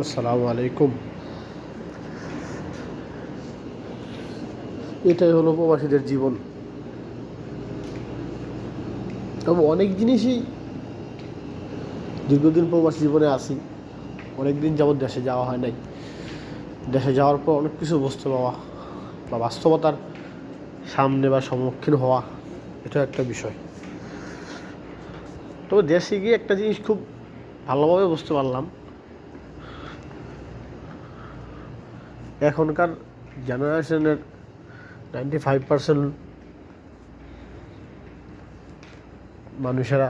আসসালামু আলাইকুম। এটাই হলো প্রবাসীদের জীবন। তবে অনেক জিনিসই দীর্ঘদিন প্রবাসী জীবনে আসি অনেক দিন যাবৎ দেশে যাওয়া হয় নাই। দেশে যাওয়ার পর অনেক কিছু বুঝতে পাওয়া বা বাস্তবতার সামনে বা সম্মুখীন হওয়া এটা একটা বিষয়। তবে দেশে গিয়ে একটা জিনিস খুব ভালোভাবে বুঝতে পারলাম। এখনকার জেনারেশনের নাইনটি ফাইভ পার্সেন্ট মানুষেরা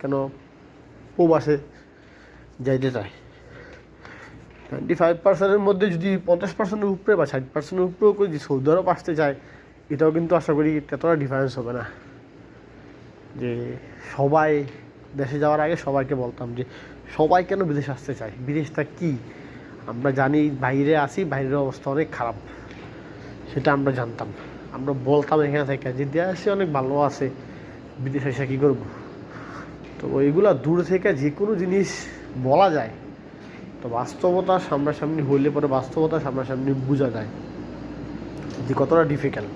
কেন প্রবাসে যাইতে চায়? নাইনটি ফাইভ পার্সেন্টের মধ্যে যদি পঞ্চাশ পার্সেন্টের উপরে বা ষাট পার্সেন্টের উপরেও করে যদি সৌদি আরব আসতে চায়, এটাও কিন্তু আশা করি এতটা ডিফারেন্স হবে না। যে সবাই দেশে যাওয়ার আগে সবাইকে বলতাম যে সবাই কেন বিদেশ আসতে চায়? বিদেশটা কী? আমরা জানি বাইরে আসি বাইরের অবস্থা অনেক খারাপ। সেটা আমরা জানতাম। আমরা বলতাম এখানে থেকে, যে দেশে অনেক ভালো আছে, বিদেশে এসে কী করব? তো ওইগুলা দূর থেকে যে কোনো জিনিস বলা যায়। তো বাস্তবতা সামনাসামনি হইলে পরে বাস্তবতা সামনাসামনি বোঝা যায় যে কতটা ডিফিকাল্ট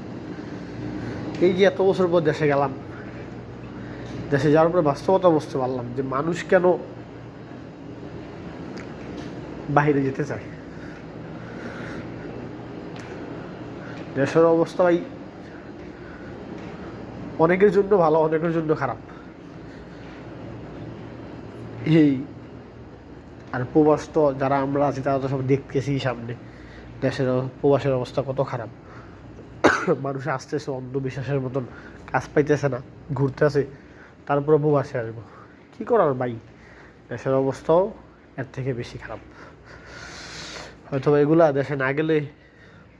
এই যে এত বছর পর দেশে গেলাম, দেশে যাওয়ার পরে বাস্তবতা বুঝতে পারলাম যে মানুষ কেন বাইরে যেতে চাই। দেশের অবস্থা ভাই, অনেকের জন্য ভালো, অনেকের জন্য খারাপ। এই, আর প্রবাস তো যারা আমরা আছি, তারা তো সব দেখতেছি সামনে। দেশের প্রবাসের অবস্থা কত খারাপ। মানুষ আসতেছে, অন্ধবিশ্বাসের মতন, কাজ পাইতেছে না ঘুরতে আসে তারপরে প্রবাসে আসব। কী করার ভাই? দেশের অবস্থাও এর থেকে বেশি খারাপ। হয়তো এগুলা দেশে না গেলে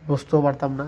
বুঝতেও পারতাম না।